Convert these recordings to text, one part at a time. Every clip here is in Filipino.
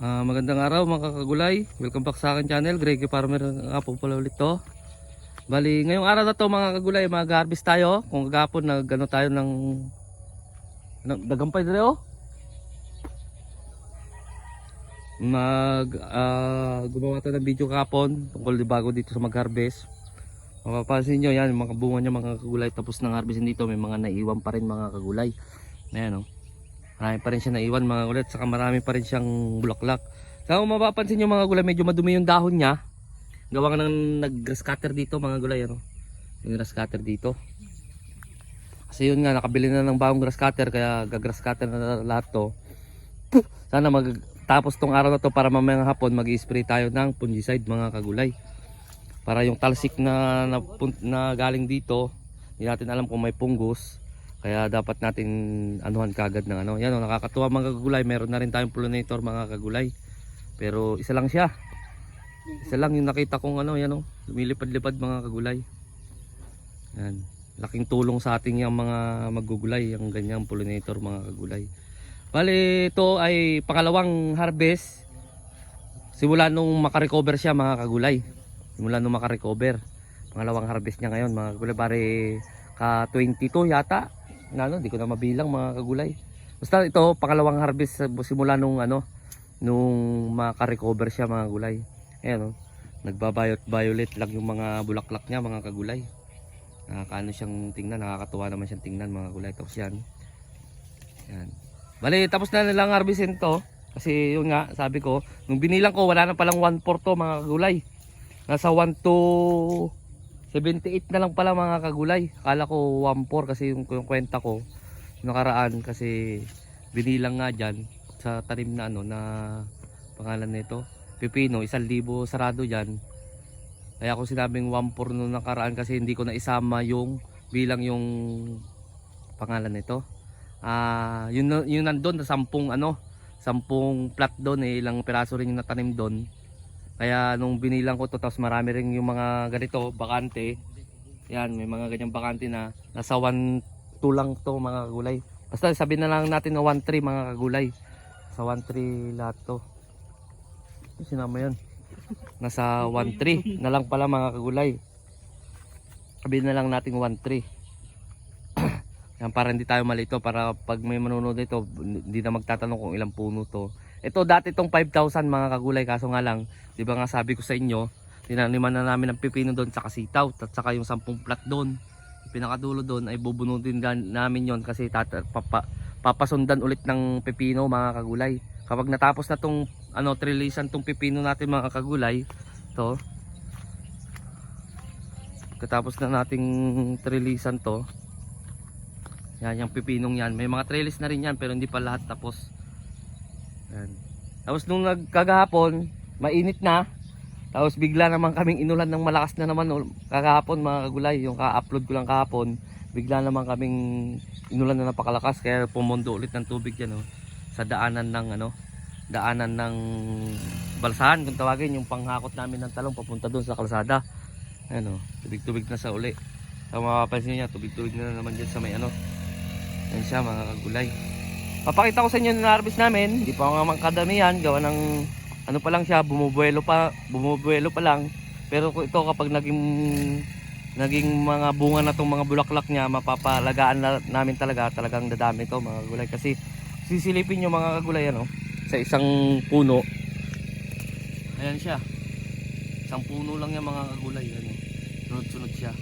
Ah, magandang araw mga kakagulay. Welcome back sa akin channel. Greggy Farmer nga po pala ulit to. Bali, ngayong araw na to mga kagulay, mag-harvest tayo. Kung kagapon nagano tayo ng ano, dagampay dali oh. Mag ah, gumawa tayo ng video kapon tungkol di bago dito sa mag-harvest. Mapapansin nyo yan, mga bunga niya mga kagulay tapos ng harvest dito may mga naiwan pa rin mga kagulay. Ayan oh. Marami pa rin siya naiwan mga gulat, saka marami pa rin siyang bulaklak. Saka kung mapapansin nyo mga gulay, medyo madumi yung dahon niya. Gawa nga ng nag-grass dito mga gulay, ano? Yung grass dito. Kasi yun nga, nakabili na ng bagong grass kaya gagrass cutter na lahat to. Sana mag tong araw na to para mamayang hapon mag-spray tayo ng fungicide mga kagulay. Para yung talsik na, na, na galing dito, hindi natin alam kung may punggos. Kaya dapat natin anuhan kagad ng ano. Yan o, nakakatuwa mga kagulay. Meron na rin tayong pollinator mga kagulay. Pero isa lang siya. Isa lang yung nakita kong ano, yan o. Lumilipad-lipad mga kagulay. Yan. Laking tulong sa ating yung mga maggugulay. Yung ganyang pollinator mga kagulay. Bali, ito ay pangalawang harvest. Simula nung makarecover siya mga kagulay. Simula nung makarecover. Pangalawang harvest niya ngayon mga kagulay. Bari ka 22 yata na ano, di ko na mabilang mga kagulay. Basta ito, pangalawang harvest simula nung ano, nung maka-recover siya mga gulay. Ayan oh, nagbabayot violet lang yung mga bulaklak niya mga kagulay. Nakakaano siyang tingnan, nakakatuwa naman siyang tingnan mga gulay. Tapos yan. Yan. Bali, tapos na nilang harvestin to. Kasi yun nga, sabi ko, nung binilang ko, wala na palang 1 4 to mga kagulay. Nasa 1 to 78 na lang pala mga kagulay. Akala ko 1.4 kasi yung, yung kwenta ko nakaraan kasi binilang nga dyan sa tanim na ano na pangalan nito. Pipino, 1,000 sarado dyan. Kaya ako sinabing 1.4 nung nakaraan kasi hindi ko na isama yung bilang yung pangalan nito. Ah, yun na- yun nandoon na 10 ano, 10 plat doon eh, ilang piraso rin yung natanim doon. Kaya nung binilang ko to tapos marami rin yung mga ganito, bakante. Yan, may mga ganyang bakante na nasa 1 2 lang to mga kagulay. Basta sabihin na lang natin na 1 3 mga kagulay. Sa 1 3 lahat to. Sinama yun. Nasa 1 3 na lang pala mga kagulay. Sabihin na lang natin 1 3. Yan para hindi tayo malito para pag may manonood nito hindi na magtatanong kung ilang puno to. Ito dati tong 5,000 mga kagulay kaso nga lang, 'di ba nga sabi ko sa inyo, tinaniman na namin ng pipino doon sa sitaw at saka yung 10 plat doon. Pinakadulo doon ay bubunutin namin yon kasi tata, papa, papasundan ulit ng pipino mga kagulay. Kapag natapos na tong ano trilisan tong pipino natin mga kagulay, to Katapos na nating trilisan to, yan, yung pipinong yan. May mga trellis na rin yan pero hindi pa lahat tapos. Yan. Tapos nung nagkagahapon, mainit na. Tapos bigla naman kaming inulan ng malakas na naman kagahapon mga kagulay. Yung ka-upload ko lang kahapon, bigla naman kaming inulan na napakalakas kaya pumundo ulit ng tubig yan oh, sa daanan ng ano, daanan ng balsahan kung tawagin yung panghakot namin ng talong papunta doon sa kalsada. Ayan oh, tubig-tubig na sa uli. Kung mapapansin niya, tubig-tubig na naman dyan sa may ano, yan siya mga kagulay. Papakita ko sa inyo yung harvest namin. Hindi pa nga kadamihan. Gawa ng ano pa lang siya. Bumubuelo pa. Bumubuelo pa lang. Pero ito kapag naging naging mga bunga na tong mga bulaklak niya mapapalagaan na, namin talaga talagang dadami to mga kagulay kasi sisilipin nyo mga kagulay ano sa isang puno ayan siya isang puno lang yan mga kagulay ano sunod sunod siya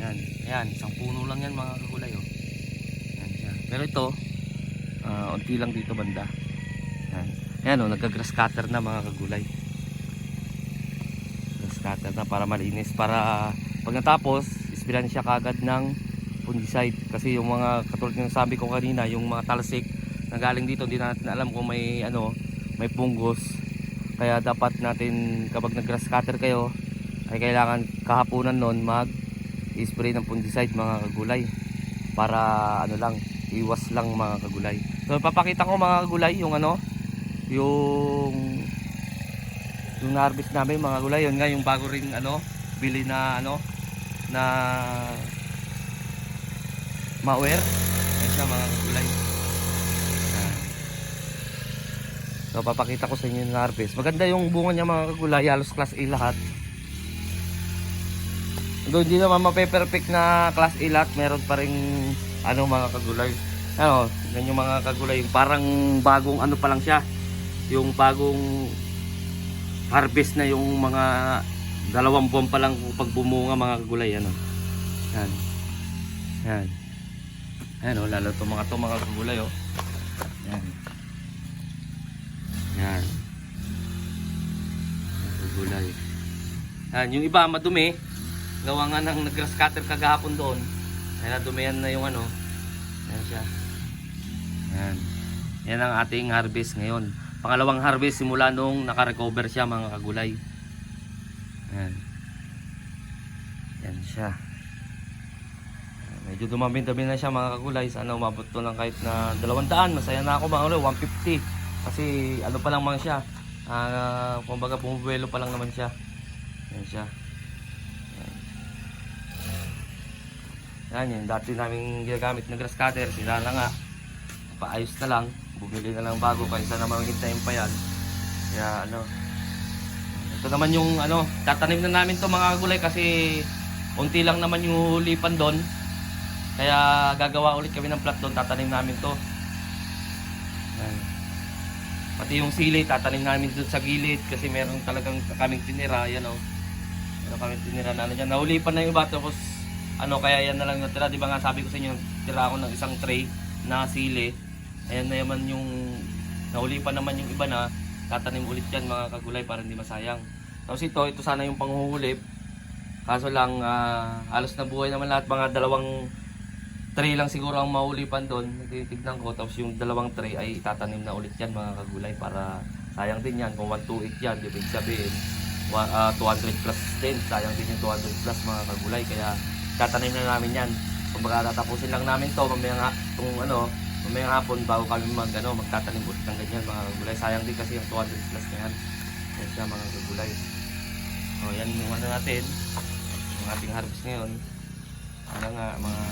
ayan ayan isang puno lang yan mga kagulay oh Yan siya. Pero ito, ah, unti lang dito banda. Yan. Yan o, nagka-grass cutter na mga kagulay. Grass cutter na para malinis. Para pag natapos, ispiran siya kagad ng fungicide. Kasi yung mga, katulad ng sabi ko kanina, yung mga talsik na galing dito, hindi natin alam kung may ano, may punggos. Kaya dapat natin kapag nag-grass cutter kayo, ay kailangan kahapunan nun mag spray ng fungicide mga kagulay para ano lang iwas lang mga kagulay so papakita ko mga kagulay yung ano yung yung na-harvest namin mga kagulay yun nga yung bago ring ano bili na ano na maware yan mga kagulay. So papakita ko sa inyo yung harvest. Maganda yung bunga niya mga kagulay, halos class A lahat. Though hindi naman mape-perfect na class A lahat, meron pa rin ano mga kagulay. Ano, yan yung mga kagulay, yung parang bagong ano pa lang siya. Yung bagong harvest na yung mga dalawang buwan pa lang pag bumunga mga kagulay ano. Yan. Yan. Yan oh, lalo to mga to mga kagulay oh. Yan. Yan. Kagulay. Yan, yung iba madumi. Gawa nga ng nag-grass kagahapon doon. Kaya nadumihan na yung ano. Yan siya. Yan. Yan ang ating harvest ngayon. Pangalawang harvest simula nung naka-recover siya mga kagulay. Yan. Yan siya. Medyo dumami-dami na siya mga kagulay. Sana umabot to lang kahit na 200. Masaya na ako mga kagulay. 150. Kasi ano pa lang man siya. Ah, kumbaga pumubuelo pa lang naman siya. Yan siya. Yan yung dati namin ginagamit na grass cutter. Sila na nga. Paayos na lang. Bumili na lang bago kaysa naman hintayin pa yan. Kaya ano. Ito naman yung ano, tatanim na namin to mga kagulay kasi unti lang naman yung hulipan doon. Kaya gagawa ulit kami ng plot doon, tatanim namin to. Yan. Pati yung sili, tatanim namin doon sa gilid kasi meron talagang kaming tinira, yan o. Meron kaming tinira na ano dyan. Nahulipan na yung iba tapos ano kaya yan na lang natira. Di ba nga sabi ko sa inyo, tira ako ng isang tray na sili. Ayan na naman yung nahulipan naman yung iba na tatanim ulit yan mga kagulay para hindi masayang. Tapos ito, ito sana yung panghuhulip. Kaso lang, ah, halos na buhay naman lahat. Mga dalawang tray lang siguro ang mahulipan doon. Nagtitignan ko. Tapos yung dalawang tray ay tatanim na ulit yan mga kagulay para sayang din yan. Kung 128 yan, ibig sabihin wa- ah, 200 plus din. Sayang din yung 200 plus mga kagulay. Kaya tatanim na namin yan. Kumbaga tatapusin lang namin to mamaya nga kung ano, mamaya hapon bago kami mag ano, magtatanim ulit ng ganyan mga kagulay. Sayang din kasi yung 200 plus na yan. Yan siya mga kagulay. O yan yung ano natin. Yung ating harvest ngayon. Ano nga mga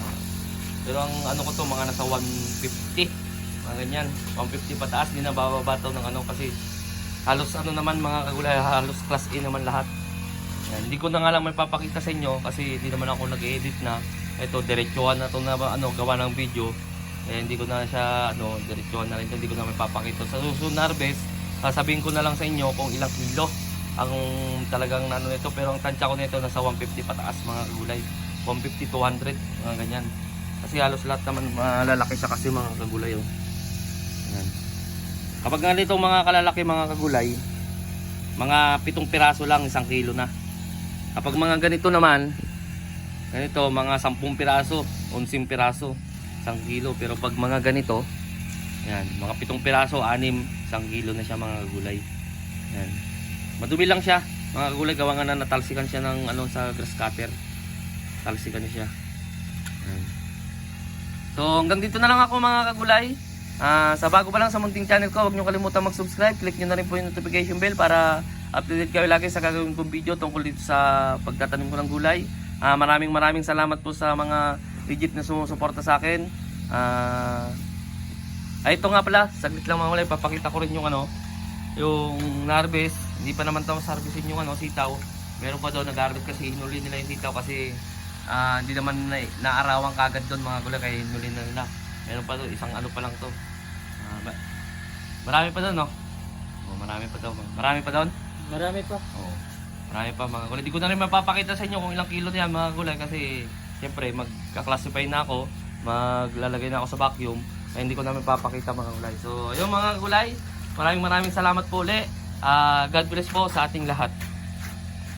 pero ang ano ko to mga nasa 150 mga ganyan 150 pataas di na bababa to ng ano kasi halos ano naman mga kagulay halos class A naman lahat hindi ko na nga lang may papakita sa inyo kasi hindi naman ako nag-edit na. Ito diretsuhan na to na ba- ano gawa ng video. Eh, hindi ko na siya ano diretsuhan na rin hindi ko na may papakita sa susunod na harvest sasabihin ko na lang sa inyo kung ilang kilo ang talagang ano nito. Pero ang tansya ko nito nasa 150 pataas mga kagulay 150 200 mga ganyan. Kasi halos lahat naman malalaki siya kasi mga kagulay oh. Yan. Kapag ganito mga kalalaki mga kagulay, mga pitong piraso lang isang kilo na. Kapag mga ganito naman, ganito mga sampung piraso, unsing piraso, isang kilo. Pero pag mga ganito, yan, mga pitong piraso, anim, isang kilo na siya mga kagulay. Yan. Madumi lang siya, mga kagulay, gawa nga na natalsikan siya ng ano sa grass cutter. Talsikan niya siya. Yan. So hanggang dito na lang ako mga kagulay. Ah, sa bago pa lang sa munting channel ko, huwag niyo kalimutan mag-subscribe. Click niyo na rin po yung notification bell para updated kayo lagi sa gagawin kong video tungkol dito sa pagtatanim ko ng gulay. Ah, maraming maraming salamat po sa mga legit na sumusuporta sa akin. Ah, ay ito nga pala, saglit lang mga kulay, papakita ko rin yung ano, yung harvest. Hindi pa naman tapos harvestin yung ano, sitaw. Meron pa doon nag-harvest kasi hinuli nila yung sitaw kasi ah, hindi naman na, naarawang kagad doon mga gulay kaya hinuli na nila. Meron pa doon, isang ano pa lang to. Ba- marami pa doon, no? Oh, marami pa doon. Marami pa doon? Marami pa. Oo. Marami pa mga gulay. Di ko na rin mapapakita sa inyo kung ilang kilo yan mga gulay kasi siyempre magka-classify na ako, maglalagay na ako sa vacuum, kaya hindi ko na mapapakita mga gulay. So, ayun mga gulay, maraming maraming salamat po ulit. Ah, God bless po sa ating lahat.